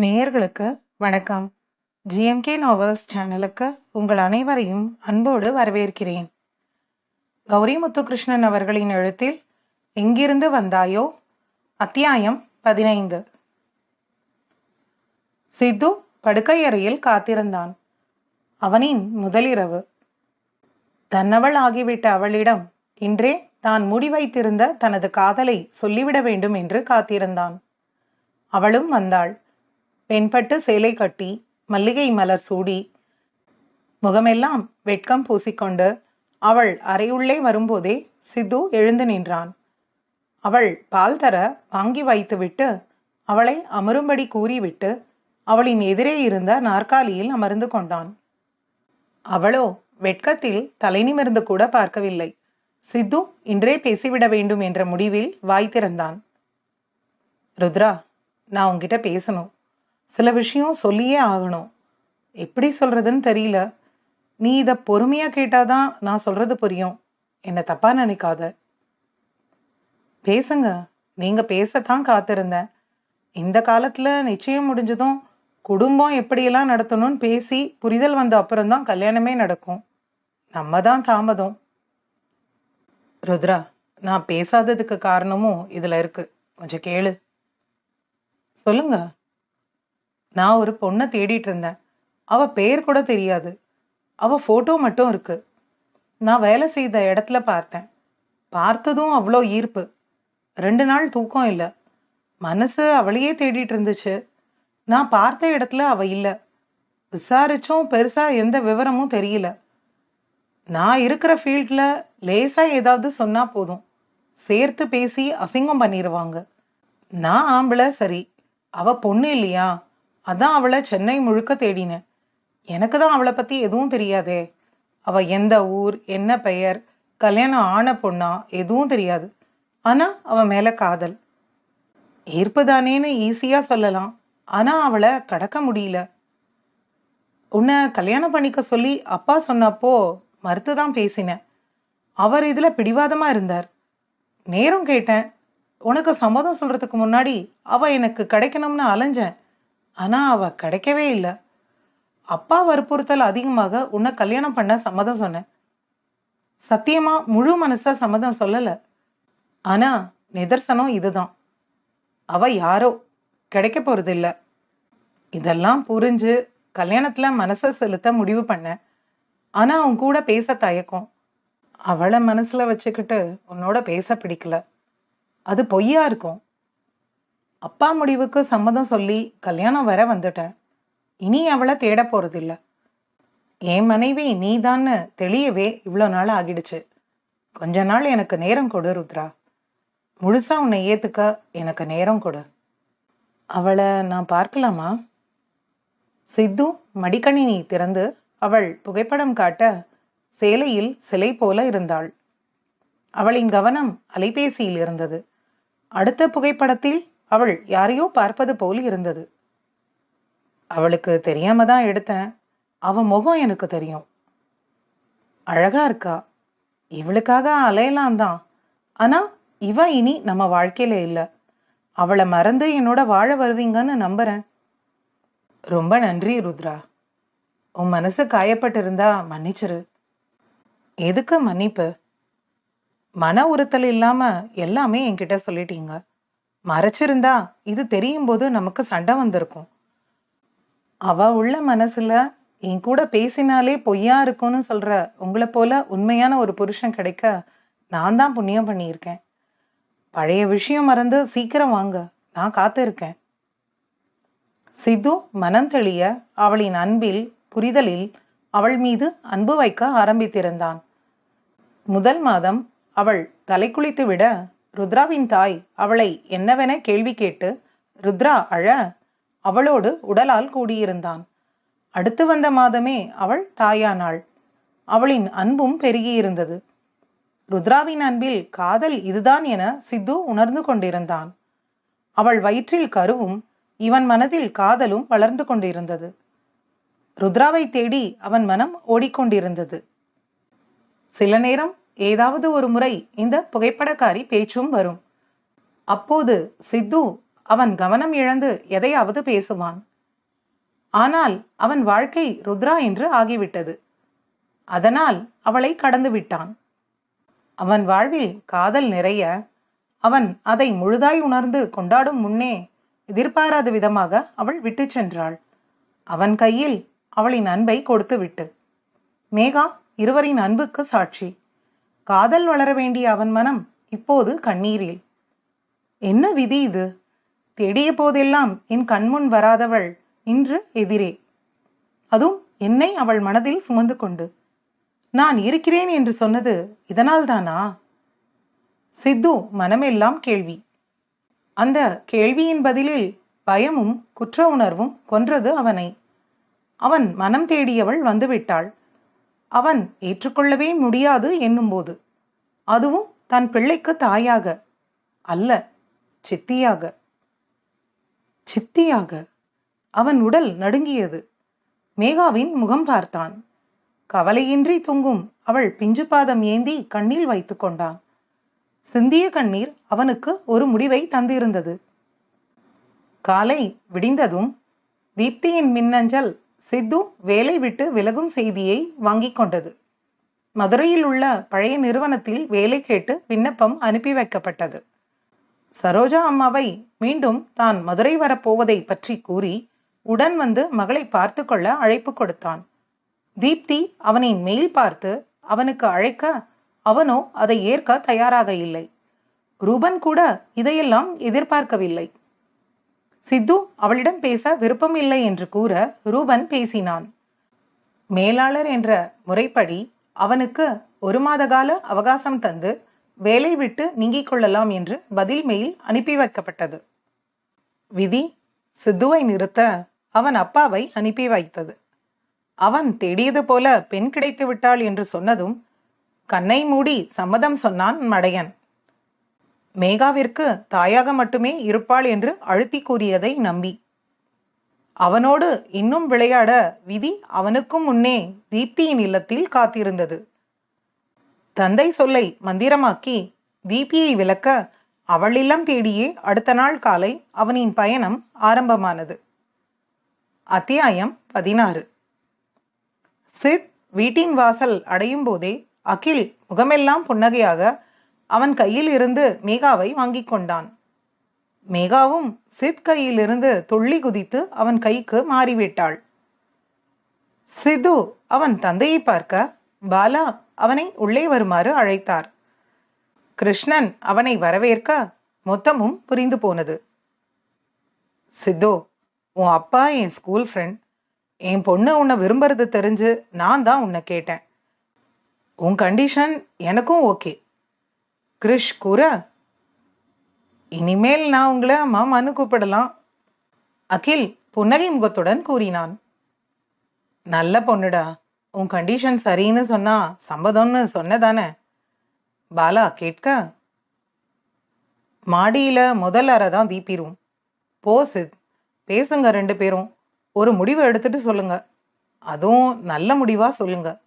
நேயர்களுக்கு வணக்கம். GMK novels சேனலுக்கு உங்கள் அனைவரையும் அன்போடு வரவேற்கிறேன். கௌரி முத்துகிருஷ்ணன் அவர்களின் எழுத்தில் எங்கிருந்து வந்தாயோ? அத்தியாயம் பதினைந்து. சித்து படுக்கையறையில் காத்திருந்தான். அவனின் முதலிரவு. தன்னவள் ஆகிவிட்ட அவளிடம் இன்றே தான் மூடி வைத்திருந்த தனது காதலை சொல்லிவிட வேண்டும் என்று காத்திருந்தான். அவளும் வந்தாள். பெண்பட்டு சேலை கட்டி மல்லிகை மலர் சூடி முகமெல்லாம் வெட்கம் பூசிக்கொண்டு அவள் அறையுள்ளே வரும்போதே சித்து எழுந்து நின்றான். அவள் பால் தர வாங்கி வைத்துவிட்டு அவளை அமரும்படி கூறிவிட்டு அவளின் எதிரே இருந்த நாற்காலியில் அமர்ந்து கொண்டான். அவளோ வெட்கத்தில் தலை நிமிர்ந்து கூட பார்க்கவில்லை. சித்து இன்றே பேசிவிட வேண்டும் என்ற முடிவில் வாய் திறந்தான். ருத்ரா நான் உங்ககிட்ட பேசணும். சில விஷயம் சொல்லியே ஆகணும். எப்படி சொல்கிறதுன்னு தெரியல. நீ இதை பொறுமையா கேட்டாதான் நான் சொல்கிறது புரியும். என்னை தப்பாக நினைக்காத. பேசுங்க. நீங்கள் பேசத்தான் காத்திருந்தேன். இந்த காலத்தில் நிச்சயம் முடிஞ்சதும் குடும்பம் எப்படியெல்லாம் நடத்தணும்னு பேசி புரிதல் வந்த அப்புறம்தான் கல்யாணமே நடக்கும். நம்ம தான் தாமதம். ருத்ரா நான் பேசாததுக்கு காரணமும் இதில் இருக்குது கொஞ்சம் கேளு. சொல்லுங்கள் நான் ஒரு பொண்ணை தேடிட்டு இருந்தேன். அவள் பேர் கூட தெரியாது. அவள் ஃபோட்டோ மட்டும் இருக்கு. நான் வேலை செய்த இடத்துல பார்த்தேன். பார்த்ததும் அவ்வளோ ஈர்ப்பு. ரெண்டு நாள் தூக்கம் இல்லை. மனசு அவளையே தேடிட்டு இருந்துச்சு. நான் பார்த்த இடத்துல அவள் இல்லை. விசாரிச்சும் பெருசாக எந்த விவரமும் தெரியல. நான் இருக்கிற ஃபீல்டில் லேசாக ஏதாவது சொன்னால் போதும். சேர்த்து பேசி அசிங்கம் பண்ணிடுவாங்க நான் ஆம்பளை சரி. அவள் பொண்ணு இல்லையா? அதான் அவளை சென்னை முழுக்க தேடினேன். எனக்கு தான் அவளை பற்றி எதுவும் தெரியாதே. அவள் எந்த ஊர் என்ன பெயர் கல்யாணம் ஆன பொண்ணா எதுவும் தெரியாது. ஆனால் அவன் மேலே காதல். ஈர்ப்புதானேன்னு ஈஸியாக சொல்லலாம். ஆனால் அவளை கடக்க முடியல. உன்னை கல்யாணம் பண்ணிக்க சொல்லி அப்பா சொன்னப்போ மறுத்து தான் பேசினேன். அவர் இதில் பிடிவாதமாக இருந்தார். நேரம் கேட்டேன். உனக்கு சம்மதம் சொல்கிறதுக்கு முன்னாடி அவள் எனக்கு கிடைக்கணும்னு அலைஞ்சேன். ஆனால் அவள் கிடைக்கவே இல்லை. அப்பா வற்புறுத்தல் அதிகமாக உன்னை கல்யாணம் பண்ண சம்மதம் சொன்னேன். சத்தியமாக முழு மனசாக சம்மதம் சொல்லலை. ஆனால் நிதர்சனம் இதுதான். அவள் யாரோ கிடைக்க போகிறதில்ல இதெல்லாம் புரிஞ்சு கல்யாணத்தில் மனசை செலுத்த முடிவு பண்ணேன். ஆனால் அவன் கூட பேச தயக்கம். அவளை மனசில் வச்சுக்கிட்டு உன்னோட பேச பிடிக்கல. அது பொய்யா இருக்கும். அப்பா முடிவுக்கு சம்மதம் சொல்லி கல்யாணம் வர வந்துட்டேன். இனி அவளை தேட போறதில்ல. என் மனைவி நீதான்னு தெளியவே இவ்வளோ நாள் ஆகிடுச்சு. கொஞ்ச நாள் எனக்கு நேரம் கொடு ருத்ரா. முழுசா உன்னை ஏத்துக்க எனக்கு நேரம் கொடு. அவளை நான் பார்க்கலாமா? சித்து மடிக்கணினி திறந்து அவள் புகைப்படம் காட்ட சேலையில் சிலை போல இருந்தாள். அவளின் கவனம் அலைபேசியில் இருந்தது. அடுத்த புகைப்படத்தில் அவள் யாரையோ பார்ப்பது போல் இருந்தது. அவளுக்கு தெரியாம தான் எடுத்தேன். அவ முகம் எனக்கு தெரியும். அழகா இருக்கா? இவளுக்காக அலையலாம் தான். ஆனா இவ இனி நம்ம வாழ்க்கையில இல்லை. அவளை மறந்து என்னோட வாழ வருவீங்கன்னு நம்புறேன். ரொம்ப நன்றி ருத்ரா. உன் மனசு காயப்பட்டிருந்தா மன்னிச்சிரு. எதுக்கு மன்னிப்பு? மன உறுத்தல் இல்லாம எல்லாமே என்கிட்ட சொல்லிட்டீங்க. மறைச்சிருந்தா இது தெரியும் போது நமக்கு சண்டை வந்திருக்கும். அவ உள்ள மனசுல என் கூட பேசினாலே பொய்யா இருக்கும்னு சொல்ற உங்களை போல உண்மையான ஒரு புருஷன் கிடைக்க நான் தான் புண்ணியம் பண்ணியிருக்கேன். பழைய விஷயம் மறந்து சீக்கிரம் வாங்க நான் காத்திருக்கேன். சிது மனம் தெளிய அவளின் அன்பில் புரிதலில் அவள் மீது அன்பு வைக்க ஆரம்பித்திருந்தான். முதல் மாதம் அவள் தலை குளித்து விட ருத்ராவின் தாய் அவளை என்னவென கேள்வி கேட்டு ருத்ரா அழ. அவளோடு உடலால் கூடியிருந்தான். அடுத்து வந்த மாதமே அவள் தாயானாள். அவளின் அன்பும் பெருகியிருந்தது. ருத்ராவின் அன்பில் காதல் இதுதான் என சித்து உணர்ந்து கொண்டிருந்தான். அவள் வயிற்றில் கருவும் இவன் மனதில் காதலும் வளர்ந்து கொண்டிருந்தது. ருத்ராவை தேடி அவன் மனம் ஓடிக்கொண்டிருந்தது. சில நேரம் ஏதாவது ஒரு முறை இந்த புகைப்படக்காரி பேச்சும் வரும். அப்போது சித்து அவன் கவனம் இழந்து எதையாவது பேசுவான். ஆனால் அவன் வாழ்க்கை ருத்ரா என்று ஆகிவிட்டது. அதனால் அவளை கடந்து விட்டான். அவன் வாழ்வில் காதல் நிறைய. அவன் அதை முழுதாய் உணர்ந்து கொண்டாடும் முன்னே எதிர்பாராத விதமாக அவள் விட்டுச் சென்றாள். அவன் கையில் அவளின் அன்பை கொடுத்து விட்டு மேகா இருவரின் அன்புக்கு சாட்சி. காதல் வளர வேண்டிய அவன் மனம் இப்போது கண்ணீரில். என்ன விதி இது? தேடிய போதெல்லாம் என் கண்முன் வராதவள் இன்று எதிரே. அதுவும் என்னை அவள் மனதில் சுமந்து கொண்டு. நான் இருக்கிறேன் என்று சொன்னது இதனால்தானா சித்து மனமெல்லாம் கேள்வி. அந்த கேள்வியின் பதிலில் பயமும் குற்ற உணர்வும் கொன்றது அவனை. அவன் மனம் தேடியவள் வந்துவிட்டாள். அவன் ஏற்றுக்கொள்ளவே முடியாது என்னும்போது. அதுவும் தன் பிள்ளைக்கு தாயாக. அல்ல சித்தியாக. சித்தியாக. அவன் உடல் நடுங்கியது. மேகாவின் முகம் பார்த்தான். கவலையின்றி தொங்கும் அவள் பிஞ்சு பாதம் ஏந்தி கண்ணில் வைத்துக் கொண்டான். சிந்திய கண்ணீர் அவனுக்கு ஒரு முடிவை தந்திருந்தது. காலை விடிந்ததும் தீப்தியின் மின்னஞ்சல் சித்து வேலை விட்டு விலகும் செய்தியை வாங்கிக் கொண்டது. மதுரையில் உள்ள பழைய நிறுவனத்தில் வேலை கேட்டு விண்ணப்பம் அனுப்பி வைக்கப்பட்டது. சரோஜா அம்மாவை மீண்டும் தான் மதுரை வரப்போவதை பற்றி கூறி உடன் வந்து மகளை பார்த்து கொள்ள அழைப்பு கொடுத்தான். தீப்தி அவனின் மெயில் பார்த்து அவனுக்கு அழைக்க அவனோ அதை ஏற்க தயாராக இல்லை. ரூபன் கூட இதையெல்லாம் எதிர்பார்க்கவில்லை. சித்து அவளிடம் பேச விருப்பம் இல்லை என்று கூற ரூபன் பேசினான். மேலாளர் என்ற முறைப்படி அவனுக்கு ஒரு மாத கால அவகாசம் தந்து வேலை விட்டு நீங்கிக் கொள்ளலாம் என்று பதில் மெயில் அனுப்பி வைக்கப்பட்டது. விதி சித்துவை நிறுத்த அவன் அப்பாவை அனுப்பி வைத்தது. அவன் தேடியது போல பெண் கிடைத்து விட்டாள் என்று சொன்னதும் கண்ணை மூடி சம்மதம் சொன்னான் மடையன். மேகாவிற்கு தாயாக மட்டுமே இருப்பாள் என்று அழுத்தி கூறியதை நம்பி. அவனோடு இன்னும் விளையாட விதி அவனுக்கும் முன்னே தீப்தியின் இல்லத்தில் காத்திருந்தது. தந்தை சொல்லை மந்திரமாக்கி தீபியை விளக்க அவள் இல்லம் தேடியே அடுத்த நாள் காலை அவனின் பயணம் ஆரம்பமானது. அத்தியாயம் பதினாறு. சித் வீட்டின் வாசல் அடையும் போதே அகில் முகமெல்லாம் புன்னகையாக அவன் கையில் இருந்து மேகாவை வாங்கிக் கொண்டான். மேகாவும் சித் கையிலிருந்து துள்ளி குதித்து அவன் கைக்கு மாறிவிட்டாள். சிது அவன் தந்தையை பார்க்க பாலா அவனை உள்ளே வருமாறு அழைத்தார். கிருஷ்ணன் அவனை வரவேற்க மொத்தமும் புரிந்து போனது. சித்து உன் அப்பா என் ஸ்கூல் ஃப்ரெண்ட். என் பொண்ணு உன்னை விரும்புறது தெரிஞ்சு நான் தான் உன்னை கேட்டேன். உன் கண்டிஷன் எனக்கும் ஓகே. கிருஷ் கூற இனிமேல் நான் உங்களை மாமான்னு கூப்பிடலாம். அகில் புன்னகை முகத்துடன் கூறினான். நல்ல பொண்ணுடா உன் கண்டிஷன் சரின்னு சொன்னா சம்மதம்னு சொன்னதானே? பாலா கேட்க மாடியில் முதல் அறை தான் தீப்பிடும் ரூம் போ சித். பேசுங்க ரெண்டு பேரும். ஒரு முடிவு எடுத்துட்டு சொல்லுங்க. அதுவும் நல்ல முடிவா சொல்லுங்க.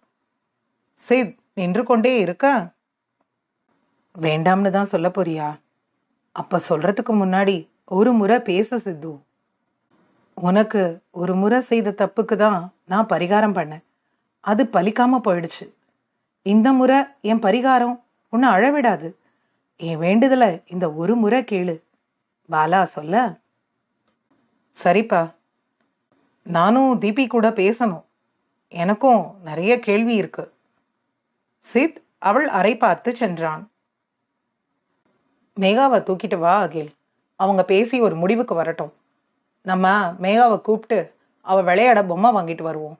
சித் நின்று கொண்டே இருக்க வேண்டாம்னு தான் சொல்ல போறியா? அப்ப சொல்றதுக்கு முன்னாடி ஒரு முறை பேசு சித்து. உனக்கு ஒரு முறை செய்த தப்புக்கு தான் நான் பரிகாரம் பண்ணேன். அது பலிக்காம போயிடுச்சு. இந்த முறை என் பரிகாரம் உன்னை அழவிடாது. என் வேண்டுதலை இந்த ஒரு முறை கேளு. பாலா சொல்ல. சரிப்பா. நானும் தீபி கூட பேசணும். எனக்கும் நிறைய கேள்வி இருக்கு. சித் அவள் அறை பார்த்து சென்றான். மேகாவை தூக்கிட்டு வா அகில். அவங்க பேசி ஒரு முடிவுக்கு வரட்டும். நம்ம மேகாவை கூப்பிட்டு அவ விளையாட பொம்மை வாங்கிட்டு வருவோம்.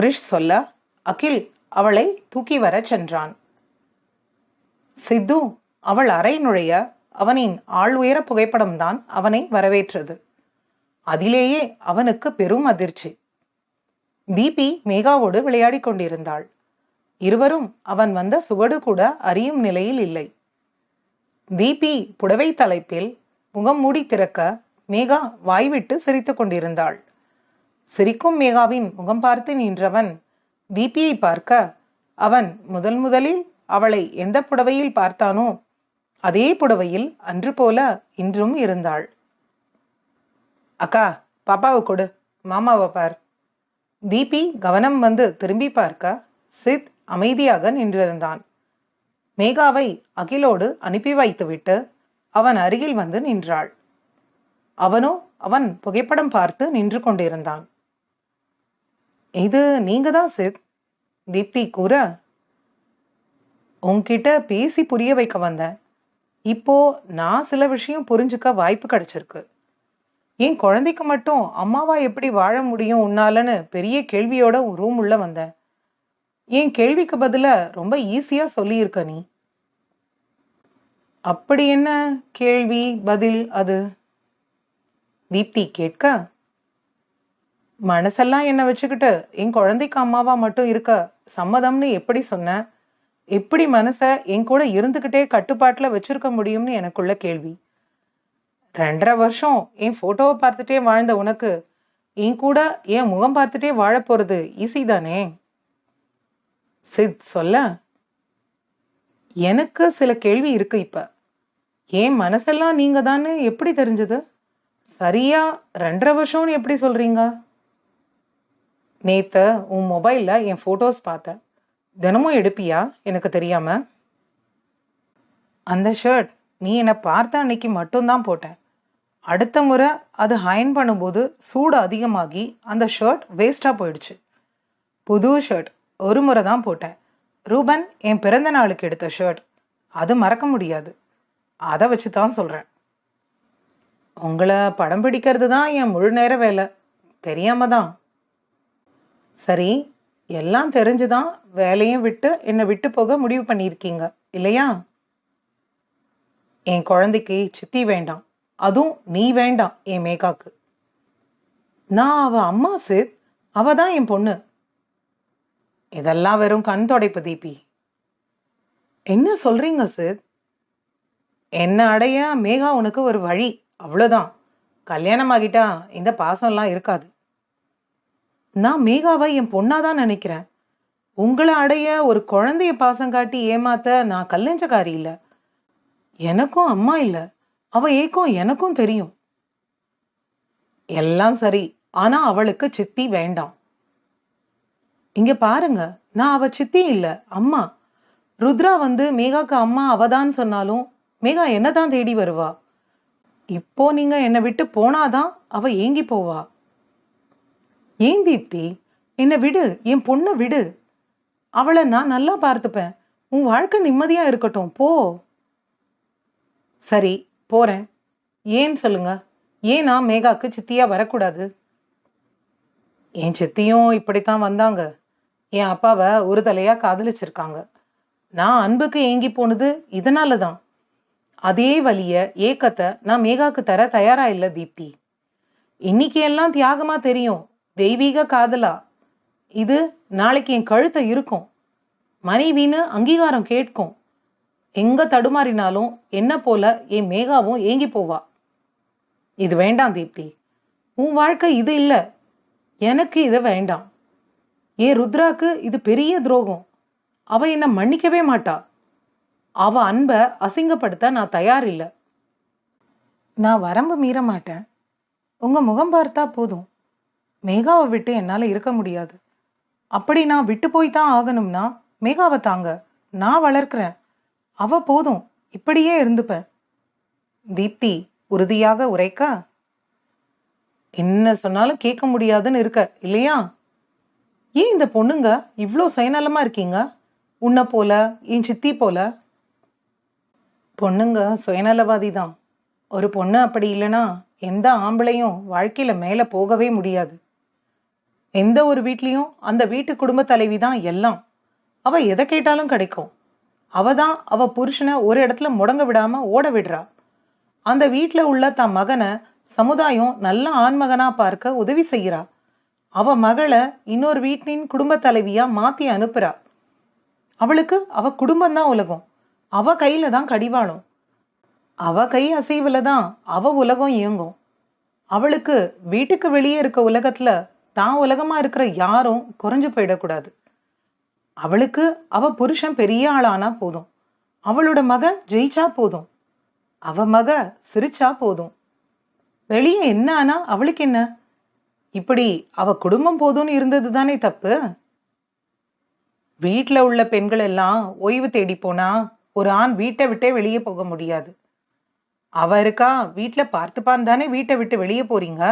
கிரிஷ் சொல்ல அகில் அவளை தூக்கி வர சென்றான். சித்து அவள் அறை நுழைய அவனின் ஆள் உயர புகைப்படம்தான் அவனை வரவேற்றது. அதிலேயே அவனுக்கு பெரும் அதிர்ச்சி. தீபி மேகாவோடு விளையாடிக் கொண்டிருந்தாள். இருவரும் அவன் வந்த சுவடு கூட அறியும் நிலையில் இல்லை. தீபி புடவை தலைப்பில் முகம் மூடி திறக்க மேகா வாய்விட்டு சிரித்துக் கொண்டிருந்தாள். சிரிக்கும் மேகாவின் முகம் பார்த்து நின்றவன் தீபியை பார்க்க அவன் முதல் முதலில் அவளை எந்த புடவையில் பார்த்தானோ அதே புடவையில் அன்று போல இன்றும் இருந்தாள். அக்கா பாப்பாவை கொடு மாமாவை பார். தீபி கவனம் வந்து திரும்பி பார்க்க சித் அமைதியாக நின்றிருந்தான். மேகாவை அகிலோடு அனுப்பி வைத்துவிட்டு அவன் அருகில் வந்து நின்றாள். அவனோ அவன் புகைப்படம் பார்த்து நின்று கொண்டிருந்தான். இது நீங்க தான் சித் தீப்தி கூற. உன்கிட்ட பேசி புரிய வைக்க வந்தேன். இப்போ நான் சில விஷயம் புரிஞ்சுக்க வாய்ப்பு கிடைச்சிருக்கு. என் குழந்தைக்கு மட்டும் அம்மாவா எப்படி வாழ முடியும் உன்னாலன்னு பெரிய கேள்வியோட ரூம் உள்ள வந்தேன். என் கேள்விக்கு பதில ரொம்ப ஈஸியா சொல்லியிருக்க நீ. அப்படி என்ன கேள்வி பதில் அது? தீப்தி கேட்க மனசெல்லாம் என்ன வச்சுக்கிட்டு என் குழந்தைக்கு அம்மாவா மட்டும் இருக்க சம்மதம்னு எப்படி சொன்ன? எப்படி மனசை என் கூட இருந்துக்கிட்டே கட்டுப்பாட்டில் வச்சிருக்க முடியும்னு எனக்குள்ள கேள்வி. ரெண்டரை வருஷம் என் ஃபோட்டோவை பார்த்துட்டே வாழ்ந்த உனக்கு என் கூட என் முகம் பார்த்துட்டே வாழ போகிறது ஈஸி தானே? சித் சொல்ல எனக்கு சில கேள்வி இருக்கு இப்ப. என் மனசெல்லாம் நீங்க தானே எப்படி தெரிஞ்சது? சரியா ரெண்டரை வருஷம்னு எப்படி சொல்றீங்க? நேத்து உன் மொபைல்ல என் போட்டோஸ் பார்த்தேன். தினமும் எடுப்பியா? எனக்கு தெரியாம. அந்த ஷர்ட் நீ என்னை பார்த்த அன்னைக்கு மட்டும்தான் போட்டேன். அடுத்த முறை அது ஹயன் பண்ணும்போது சூடு அதிகமாகி அந்த ஷர்ட் வேஸ்டாக போயிடுச்சு. புது ஷர்ட் ஒரு முறை தான் போட்டேன். ரூபன் என் பிறந்த நாளுக்கு எடுத்த ஷர்ட் அது மறக்க முடியாது. அதை வச்சு தான் சொல்கிறேன் உங்களை படம் பிடிக்கிறது தான் என் முழு நேர வேலை. தெரியாம தான். சரி எல்லாம் தெரிஞ்சு தான் வேலையும் விட்டு என்னை விட்டு போக முடிவு பண்ணியிருக்கீங்க இல்லையா? என் குழந்தைக்கு சித்தி வேண்டாம். அதுவும் நீ வேண்டாம் என் மேகாக்கு நான் அவ அம்மா சித். அவ தான் என் பொண்ணு. இதெல்லாம் வெறும் கண் தொடைப்பு தீபி. என்ன சொல்றீங்க சித்? என்ன அடைய மேகா உனக்கு ஒரு வழி? அவ்வளோதான். கல்யாணம் ஆகிட்டா இந்த பாசம்லாம் இருக்காது. நான் மேகாவை என் பொண்ணாக தான் நினைக்கிறேன். உங்களை அடைய ஒரு குழந்தைய பாசம் காட்டி ஏமாத்த நான் கல்லஞ்சக்காரி இல்லை. எனக்கும் அம்மா இல்லை. அவ ஏக்கம் எனக்கும் தெரியும். எல்லாம் சரி. ஆனால் அவளுக்கு சித்தி வேண்டாம். இங்க பாருங்க நான் அவ சித்தி இல்ல அம்மா. ருத்ரா வந்து மேகாக்கு அம்மா அவதான் சொன்னாலும் மேகா என்னதான் தேடி வருவா? இப்போ நீங்க என்னை விட்டு போனாதான் அவ ஏங்கி போவா? ஏன் தீப்தி? என்னை விடு என் பொண்ணை விடு. அவளை நான் நல்லா பார்த்துப்பேன். உன் வாழ்க்கை நிம்மதியா இருக்கட்டும் போ. சரி போறேன். ஏன் சொல்லுங்க? ஏன் நான் மேகாக்கு சித்தியா வரக்கூடாது? என் சித்தியும் இப்படித்தான் வந்தாங்க. என் அப்பாவை ஒரு தலையாக காதலிச்சிருக்காங்க. நான் அன்புக்கு ஏங்கி போனது இதனால தான் அதே வழிய ஏக்கத்தை நான் மேகாக்கு தர தயாரா இல்லை தீப்தி. இன்னைக்கு எல்லாம் தியாகமா தெரியும். தெய்வீக காதலா. இது நாளைக்கு என் கழுத்தை இருக்கும் மனைவின்னு அங்கீகாரம் கேட்கும். எங்க தடுமாறினாலும் என்ன போல என் மேகாவும் ஏங்கி போவா. இது வேண்டாம் தீப்தி. உன் வாழ்க்கை இது இல்லை. எனக்கு இது வேண்டாம். ஏன் ருத்ராக்கு இது பெரிய துரோகம். அவ என்னை மன்னிக்கவே மாட்டா. அவ அன்பை அசிங்கப்படுத்த நான் தயார் இல்லை நான் வரம்பு மீற மாட்டேன். உங்க முகம் பார்த்தா போதும். மேகாவை விட்டு என்னால் இருக்க முடியாது. அப்படி நான் விட்டு போய் தான் ஆகணும்னா மேகாவை தாங்க. நான் வளர்க்குறேன். அவ போதும். இப்படியே இருந்துப்பேன். தீப்தி உறுதியாக உரைக்க. என்ன சொன்னாலும் கேட்க முடியாதுன்னு இருக்க இல்லையா? ஏன் இந்த பொண்ணுங்க இவ்வளோ சுயநலமாக இருக்கீங்க? உன்னை போல என் சித்தி போல. பொண்ணுங்க சுயநலவாதி தான் ஒரு பொண்ணு அப்படி இல்லைன்னா எந்த ஆம்பளையும் வாழ்க்கையில் மேலே போகவே முடியாது. எந்த ஒரு வீட்லேயும் அந்த வீட்டு குடும்ப தலைவி தான் எல்லாம். அவள் எதை கேட்டாலும் கிடைக்கும். அவ தான் அவள் புருஷனை ஒரு இடத்துல முடங்க விடாமல் ஓட விடுறா. அந்த வீட்டில் உள்ள தன் மகனை சமுதாயம் நல்ல ஆண்மகனாக பார்க்க உதவி செய்கிறா. அவ மகளை இன்னொரு வீட்டின் குடும்ப தலைவியாக மாற்றி அனுப்புகிறா அவளுக்கு அவ குடும்பம்தான் உலகம். அவ கையில் தான் கடிவாளம். அவ கை அசைவில் தான் அவ உலகம் இயங்கும். அவளுக்கு வீட்டுக்கு வெளியே இருக்க உலகத்தில் தான் உலகமாக இருக்கிற யாரும் குறைஞ்சு போயிடக்கூடாது. அவளுக்கு அவ புருஷன் பெரிய ஆளானா போதும். அவளோட மகன் ஜெயிச்சா போதும். அவ மக சிரிச்சா போதும். வெளியே என்ன ஆனா அவளுக்கு என்ன? இப்படி அவ குடும்பம் போதும்னு இருந்தது தானே தப்பு? வீட்டில் உள்ள பெண்கள் எல்லாம் ஓய்வு தேடி போனா ஒரு ஆண் வீட்டை விட்டே வெளியே போக முடியாது. அவ இருக்கா? வீட்ல பார்த்துப்பான் தானே வீட்டை விட்டு வெளியே போறீங்க?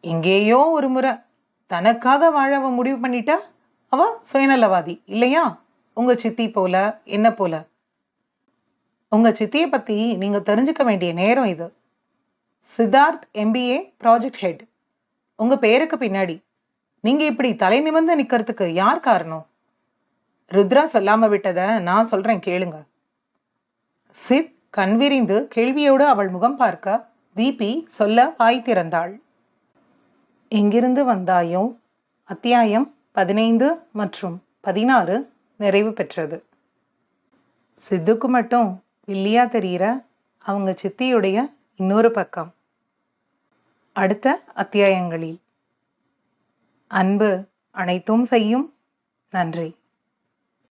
எங்கேயோ ஒரு முறை. தனக்காக வாழ அவ முடிவு பண்ணிட்டா? அவ சுயநலவாதி இல்லையா? உங்க சித்தி போல என்ன போல? உங்க சித்தியை பத்தி நீங்க தெரிஞ்சுக்க வேண்டிய நேரம் இது. சித்தார்த் எம்பிஏ ப்ராஜெக்ட் ஹெட் உங்க பேருக்கு பின்னாடி. நீங்க இப்படி தலை நிமிர்ந்து நிக்கிறதுக்கு யார் காரணம்? ருத்ரா சொல்லாம விட்டத நான் சொல்றேன் கேளுங்க. சித் கண்விரிந்து கேள்வியோடு அவள் முகம் பார்க்க தீபி சொல்ல வாய் திறந்தாள். எங்கிருந்து வந்தாயோ? அத்தியாயம் பதினைந்து மற்றும் பதினாறு நிறைவு பெற்றது. சித்துக்கு மட்டும் இல்லையா தெரிகிற அவங்க சித்தியுடைய இன்னொரு பக்கம். அடுத்த அத்தியாயங்களில். அன்பு அனைத்தும் செய்யும். நன்றி.